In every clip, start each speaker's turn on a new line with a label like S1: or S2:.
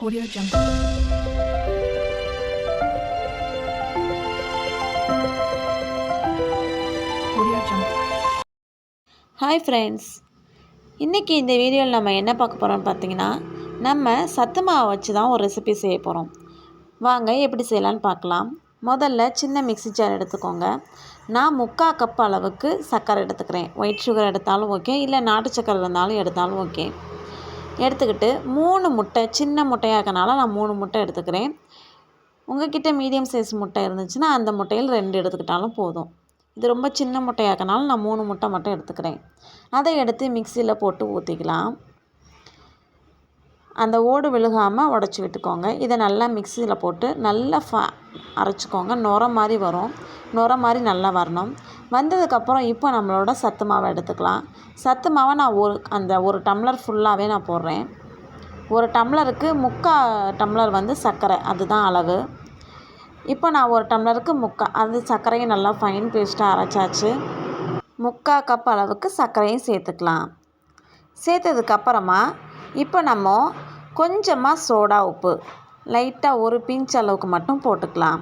S1: Audio Jungle. Audio Jungle.
S2: Hi friends இன்றைக்கி இந்த வீடியோவில் நம்ம என்ன பார்க்க போகிறோம்னு பார்த்தீங்கன்னா நம்ம சத்து மாவை வச்சு தான் ஒரு ரெசிபி செய்ய போகிறோம் வாங்க எப்படி செய்யலான்னு பார்க்கலாம். முதல்ல சின்ன மிக்ஸி ஜார் எடுத்துக்கோங்க. நான் முக்கால் கப் அளவுக்கு சர்க்கரை எடுத்துக்கிறேன். ஒயிட் சுகர் எடுத்தாலும் ஓகே இல்லை நாட்டு சர்க்கரை இருந்தாலும் எடுத்தாலும் ஓகே எடுத்துக்கிட்டு மூணு முட்டை சின்ன முட்டையாக்கனால நான் மூணு முட்டை எடுத்துக்கிறேன். உங்கள்கிட்ட மீடியம் சைஸ் முட்டை இருந்துச்சுன்னா அந்த முட்டையில் ரெண்டு எடுத்துக்கிட்டாலும் போதும். இது ரொம்ப சின்ன முட்டையாக்கனால நான் மூணு முட்டை மட்டும் எடுத்துக்கிறேன். அதை எடுத்து மிக்சியில் போட்டு ஊற்றிக்கலாம் அந்த ஓடு விழுகாமல் உடச்சி விட்டுக்கோங்க. இதை நல்லா மிக்சியில் போட்டு நல்லா ஃப அரைச்சிக்கோங்க. நுர மாதிரி வரும். நுர மாதிரி நல்லா வரணும். வந்ததுக்கப்புறம் இப்போ நம்மளோட சத்து மாவை எடுத்துக்கலாம். சத்து மாவை நான் ஒரு அந்த ஒரு டம்ளர் ஃபுல்லாகவே நான் போடுறேன். ஒரு டம்ளருக்கு முக்கால் டம்ளர் வந்து சர்க்கரை அதுதான் அளவு. இப்போ நான் ஒரு டம்ளருக்கு முக்கா அது சர்க்கரையும் நல்லா ஃபைன் பேஸ்ட்டாக அரைச்சாச்சு. முக்கால் கப் அளவுக்கு சர்க்கரையும் சேர்த்துக்கலாம். சேர்த்ததுக்கப்புறமா இப்போ நம்ம கொஞ்சமாக சோடா உப்பு லைட்டாக ஒரு பிஞ்ச் அளவுக்கு மட்டும் போட்டுக்கலாம்.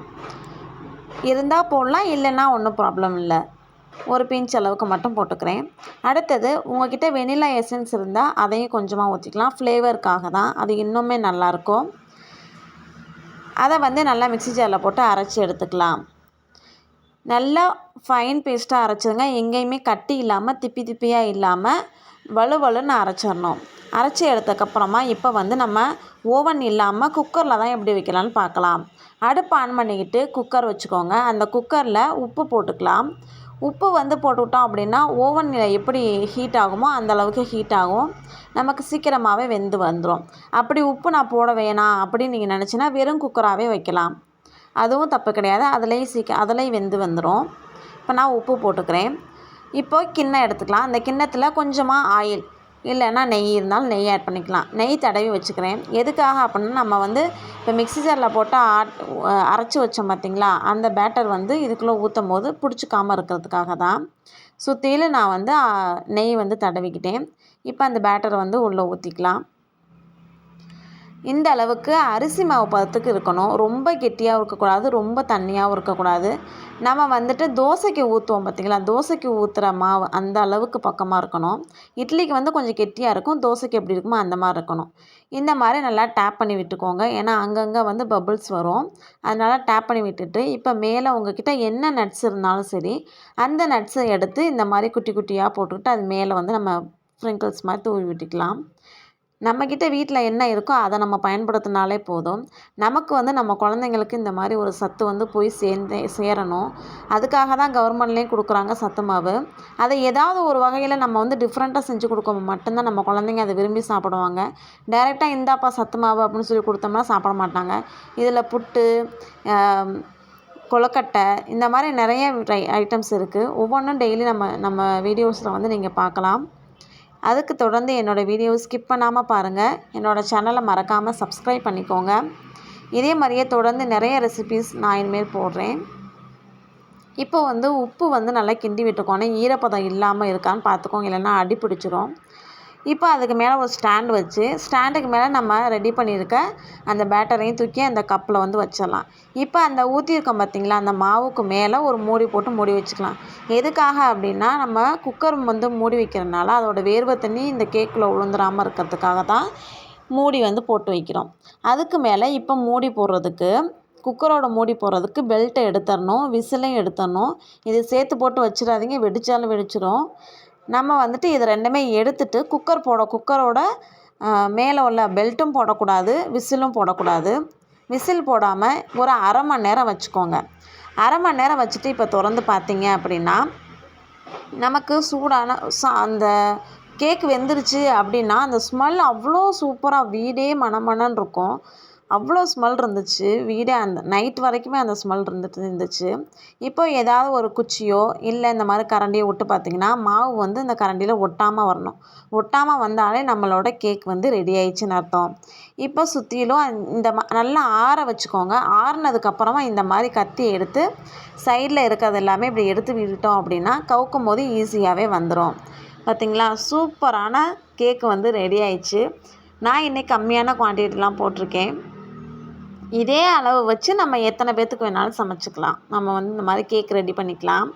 S2: இருந்தால் போடலாம் இல்லைன்னா ஒன்றும் ப்ராப்ளம் இல்லை. ஒரு பிஞ்ச் அளவுக்கு மட்டும் போட்டுக்கிறேன். அடுத்தது உங்ககிட்ட வெனிலா எசன்ஸ் இருந்தால் அதையும் கொஞ்சமாக ஊற்றிக்கலாம் ஃப்ளேவருக்காக தான். அது இன்னுமே நல்லாயிருக்கும் அதை வந்து நல்லா மிக்ஸி ஜாரில் போட்டு அரைச்சி எடுத்துக்கலாம். நல்லா ஃபைன் பேஸ்ட்டாக அரைச்சிதுங்க எங்கேயுமே கட்டி இல்லாமல் திப்பி திப்பியாக இல்லாமல் வலு வலுன்னு அரைச்சிடணும். அரைச்சி எடுத்ததுக்கப்புறமா இப்போ வந்து நம்ம ஓவன் இல்லாமல் குக்கரில் தான் எப்படி வைக்கலாம்னு பார்க்கலாம். அடுப்பு ஆன் பண்ணிக்கிட்டு குக்கர் வச்சுக்கோங்க. அந்த குக்கரில் உப்பு போட்டுக்கலாம். உப்பு வந்து போட்டுவிட்டோம் அப்படின்னா ஓவனில் எப்படி ஹீட் ஆகுமோ அந்த அளவுக்கு ஹீட் ஆகும். நமக்கு சீக்கிரமாகவே வெந்து வந்துடும் அப்படி உப்பு நான் போட வேணாம் அப்படின்னு நீங்கள் நினச்சின்னா வெறும் குக்கராகவே வைக்கலாம். அதுவும் தப்பு கிடையாது. அதுலேயும் சீக்கிரம் அதுலேயும் வெந்து வந்துடும் இப்போ நான் உப்பு போட்டுக்கிறேன். இப்போ கிண்ணம் எடுத்துக்கலாம். அந்த கிண்ணத்தில் கொஞ்சமாக ஆயில் இல்லைன்னா நெய் இருந்தாலும் நெய் ஆட் பண்ணிக்கலாம். நெய் தடவி வச்சுக்கிறேன். எதுக்காக அப்படின்னா நம்ம வந்து இப்போ மிக்ஸி ஜாரில் போட்டு ஆட் அரைச்சி வச்சோம் பார்த்திங்களா அந்த பேட்டர் வந்து இதுக்குள்ளே ஊற்றும் போது பிடிச்சிக்காமல் இருக்கிறதுக்காக தான். சுற்றிலும் நான் வந்து நெய் வந்து தடவிக்கிட்டேன். இப்போ அந்த பேட்டரை வந்து உள்ளே ஊற்றிக்கலாம் இந்த அளவுக்கு அரிசி மாவு பதத்துக்கு இருக்கணும். ரொம்ப கெட்டியாகவும் இருக்கக்கூடாது ரொம்ப தண்ணியாகவும் இருக்கக்கூடாது. நம்ம வந்துட்டு தோசைக்கு ஊற்றுவோம் பார்த்திங்களா தோசைக்கு ஊற்றுற மாவு அந்த அளவுக்கு பக்கமாக இருக்கணும். இட்லிக்கு வந்து கொஞ்சம் கெட்டியாக இருக்கும். தோசைக்கு எப்படி இருக்குமோ அந்த மாதிரி இருக்கணும். இந்த மாதிரி நல்லா டேப் பண்ணி விட்டுக்கோங்க. ஏன்னா அங்கங்கே வந்து பபிள்ஸ் வரும். அதனால் டேப் பண்ணி விட்டுட்டு இப்போ மேலே உங்ககிட்ட என்ன நட்ஸ் இருந்தாலும் சரி அந்த நட்ஸை எடுத்து இந்த மாதிரி குட்டி குட்டியாக போட்டுக்கிட்டு அது மேலே வந்து நம்ம ஸ்ப்ரிங்கிள்ஸ் மாதிரி தூவி விட்டுக்கலாம். நம்மக்கிட்ட வீட்டில் என்ன இருக்கோ அதை நம்ம பயன்படுத்தினாலே போதும். நமக்கு வந்து நம்ம குழந்தைங்களுக்கு இந்த மாதிரி ஒரு சத்து வந்து போய் சேர்ந்தே சேரணும். அதுக்காக தான் கவர்மெண்ட்லேயும் கொடுக்குறாங்க சத்து மாவு. அதை ஏதாவது ஒரு வகையில் நம்ம வந்து டிஃப்ரெண்ட்டாக செஞ்சு கொடுக்க மட்டும்தான் நம்ம குழந்தைங்க அதை விரும்பி சாப்பிடுவாங்க. டைரெக்டாக இந்தாப்பா சத்து மாவு அப்படின்னு சொல்லி கொடுத்தோம்னா சாப்பிட மாட்டாங்க. இதில் புட்டு கொலக்கட்டை கொழுக்கட்டை இந்த மாதிரி நிறைய ஐட்டம்ஸ் இருக்குது ஒவ்வொன்றும் டெய்லி நம்ம நம்ம வீடியோஸில் வந்து நீங்கள் பார்க்கலாம். அதுக்கு தொடர்ந்து என்னோடய வீடியோ ஸ்கிப் பண்ணாமல் பாருங்கள் என்னோடய சேனலை மறக்காமல் சப்ஸ்கிரைப் பண்ணிக்கோங்க. இதே மாதிரியே தொடர்ந்து நிறைய ரெசிபீஸ் நான் இனிமேல் போடுறேன். இப்போ வந்து உப்பு வந்து நல்லா கிண்டி விட்டுக்கோனே ஈரப்பதம் இல்லாமல் இருக்கான்னு பார்த்துக்கோங்க. இல்லைன்னா அடி பிடிச்சிரும் இப்போ அதுக்கு மேலே ஒரு ஸ்டாண்ட் வச்சு ஸ்டாண்டுக்கு மேலே நம்ம ரெடி பண்ணியிருக்க அந்த பேட்டரையும் தூக்கி அந்த கப்பில் வந்து வச்சிடலாம். இப்போ அந்த ஊற்றிருக்கோம் பார்த்திங்களா அந்த மாவுக்கு மேலே ஒரு மூடி போட்டு மூடி வச்சுக்கலாம். எதுக்காக அப்படின்னா நம்ம குக்கர் வந்து மூடி வைக்கிறதுனால அதோட வேர்வை தண்ணி இந்த கேக்கில் விழுந்துடாமல் இருக்கிறதுக்காக தான் மூடி வந்து போட்டு வைக்கிறோம். அதுக்கு மேலே இப்போ மூடி போடுறதுக்கு குக்கரோட மூடி போடுறதுக்கு பெல்ட்டை எடுத்துடணும் விசிலையும் எடுத்துடணும். இது சேர்த்து போட்டு வச்சிடாதீங்க வெடிச்சாலும் வெடிச்சிடும் நம்ம வந்துட்டு இது ரெண்டுமே எடுத்துட்டு குக்கர் போட குக்கரோட மேலே உள்ள பெல்ட்டும் போடக்கூடாது விசிலும் போடக்கூடாது. விசில் போடாமல் ஒரு அரை மணி நேரம் வச்சுக்கோங்க. அரை மணி நேரம் வச்சுட்டு இப்போ திறந்து பார்த்தீங்க அப்படின்னா நமக்கு சூடான சா அந்த கேக் வெந்துருச்சு அப்படின்னா அந்த ஸ்மெல் அவ்வளோ சூப்பராக வீடே மணமணன்னு இருக்கும். அவ்வளோ ஸ்மெல் இருந்துச்சு. வீடே அந்த நைட் வரைக்குமே அந்த ஸ்மெல் இருந்துட்டு இருந்துச்சு. இப்போ ஏதாவது ஒரு குச்சியோ இல்லை இந்த மாதிரி கரண்டியோ விட்டு பார்த்தீங்கன்னா மாவு வந்து இந்த கரண்டியில் ஒட்டாமல் வரணும். ஒட்டாமல் வந்தாலே நம்மளோட கேக் வந்து ரெடி ஆயிடுச்சுன்னு அர்த்தம். இப்போ சுற்றிலும் இந்த மா நல்லா ஆற வச்சுக்கோங்க. ஆறுனதுக்கப்புறமா இந்த மாதிரி கத்தி எடுத்து சைடில் இருக்கிறது எல்லாமே இப்படி எடுத்து விட்டுட்டோம் அப்படின்னா கவுக்கும் போது ஈஸியாகவே வந்துடும் பார்த்தீங்களா? சூப்பரான கேக் வந்து ரெடி ஆயிடுச்சு. நான் இன்றைக்கி கம்மியான குவான்டிட்டிலாம் போட்டிருக்கேன். இதே அளவு வச்சு நம்ம எத்தனை பேர்த்துக்கு வேணாலும் சமைச்சிக்கலாம். நம்ம வந்து இந்த மாதிரி கேக் ரெடி பண்ணிக்கலாம்.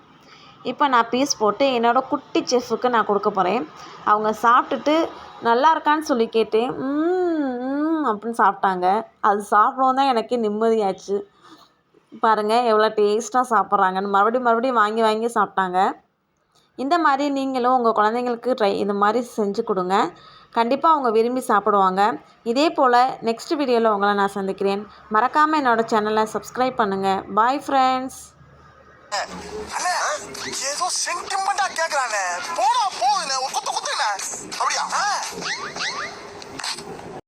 S2: இப்போ நான் பீஸ் போட்டு என்னோடய குட்டி செஃப்புக்கு நான் கொடுக்க போகிறேன் அவங்க சாப்பிட்டுட்டு நல்லா இருக்கான்னு சொல்லி கேட்டேன். "ம், ம்" அப்படின்னு சாப்பிட்டாங்க. அது சாப்பிடவும் தான் எனக்கே நிம்மதியாச்சு. பாருங்கள் எவ்வளோ டேஸ்ட்டாக சாப்பிட்றாங்கன்னு. மறுபடியும் மறுபடியும் வாங்கி வாங்கி சாப்பிட்டாங்க. இந்த மாதிரி நீங்களும் உங்கள் குழந்தைங்களுக்கு ட்ரை இந்த மாதிரி செஞ்சு கொடுங்க. கண்டிப்பாக அவங்க விரும்பி சாப்பிடுவாங்க. இதே போல் நெக்ஸ்ட் வீடியோவில் உங்களை நான் சந்திக்கிறேன். மறக்காமல் என்னோடய சேனலை சப்ஸ்கிரைப் பண்ணுங்கள் பாய் ஃப்ரெண்ட்ஸ்
S3: ஏதோ சென்டிமெண்டா கேக்குறானே. போடா போகுதுண்ணே ஒரு குத்து குத்துண்ணே அப்படியா?